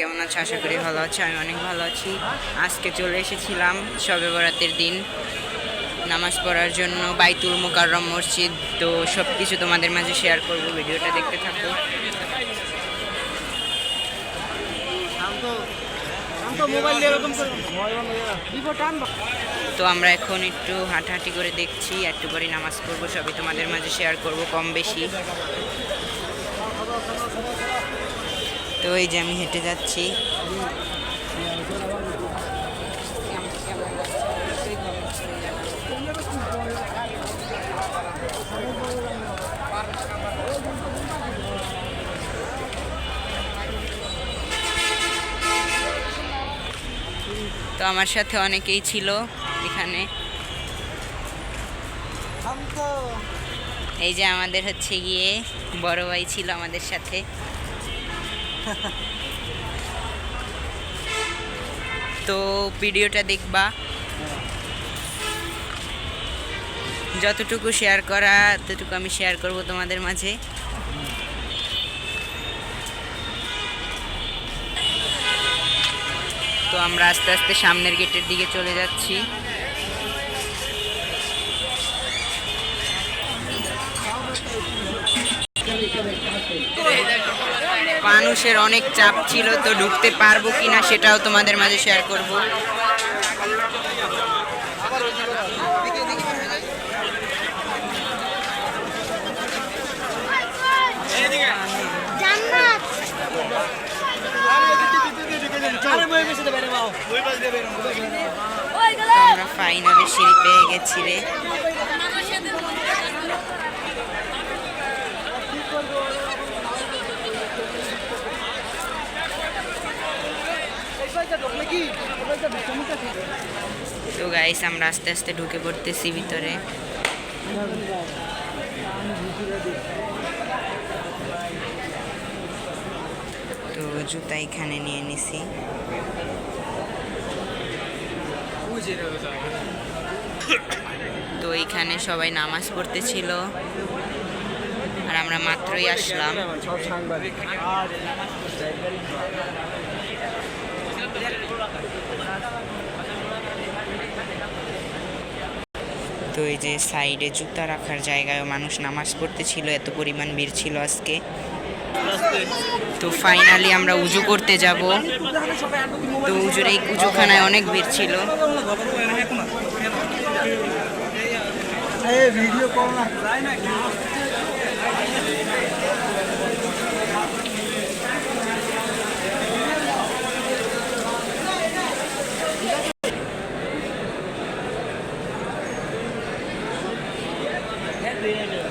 কেমন আছে? আশা করি ভালো আছে, আমি অনেক ভালো আছি। আজকে চলে এসেছিলাম শবে বরাতের দিন। নামাজ পড়ার জন্য বাইতুল মুকাররম মসজিদ। তো সব কিছু তোমাদের মাঝে শেয়ার করব, ভিডিওটা দেখতে থাকো। করে তো আমরা এখন একটু হাঁটাহাঁটি করে দেখছি, একটু পরে নামাজ পড়ব, সবই তোমাদের মাঝে শেয়ার করব, কম বেশি। তো এই যে আমি হেঁটে যাচ্ছি। তো আমার সাথে অনেকেই ছিল এখানে। এই যে আমাদের হচ্ছে গিয়ে বড় ভাই ছিল আমাদের সাথে। তো ভিডিওটা দেখবা। যতটুকু শেয়ার করা ততটুকু আমি শেয়ার করব তোমাদের মাঝে। তো আমরা আস্তে আস্তে সামনের গেটের দিকে চলে যাচ্ছি। মানুষের অনেক চাপ ছিল, তো ঢুকতে পারব কিনা সেটাও তোমাদের মাঝে শেয়ার করব। আমরা ফাইনালি সিঁড়ি পেয়ে গেছি রে তো গাইস আমরা আস্তে আস্তে ঢুকে পড়তেছি ভিতরে। তো জুতা এখানে নিয়ে নিছি। তো এখানে সবাই নামাজ পড়তেছিল। আর আমরা মাত্রই আসলাম। তো এই যে সাইডে জুতা রাখার জায়গায় মানুষ নামাজ পড়তেছিল, এত পরিমাণ ভিড় ছিল আজকে। তো ফাইনালি আমরা উজু করতে যাব। তো উজুর এই উজুখানায় অনেক ভিড় ছিল। ভিডিও করো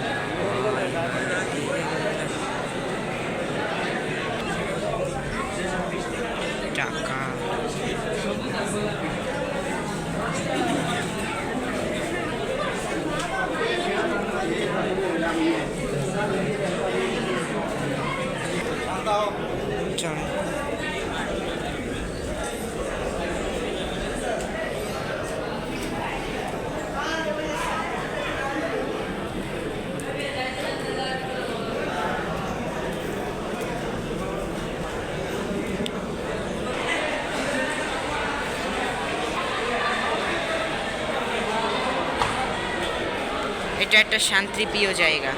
এটা একটা শান্তিপ্রিয় জায়গা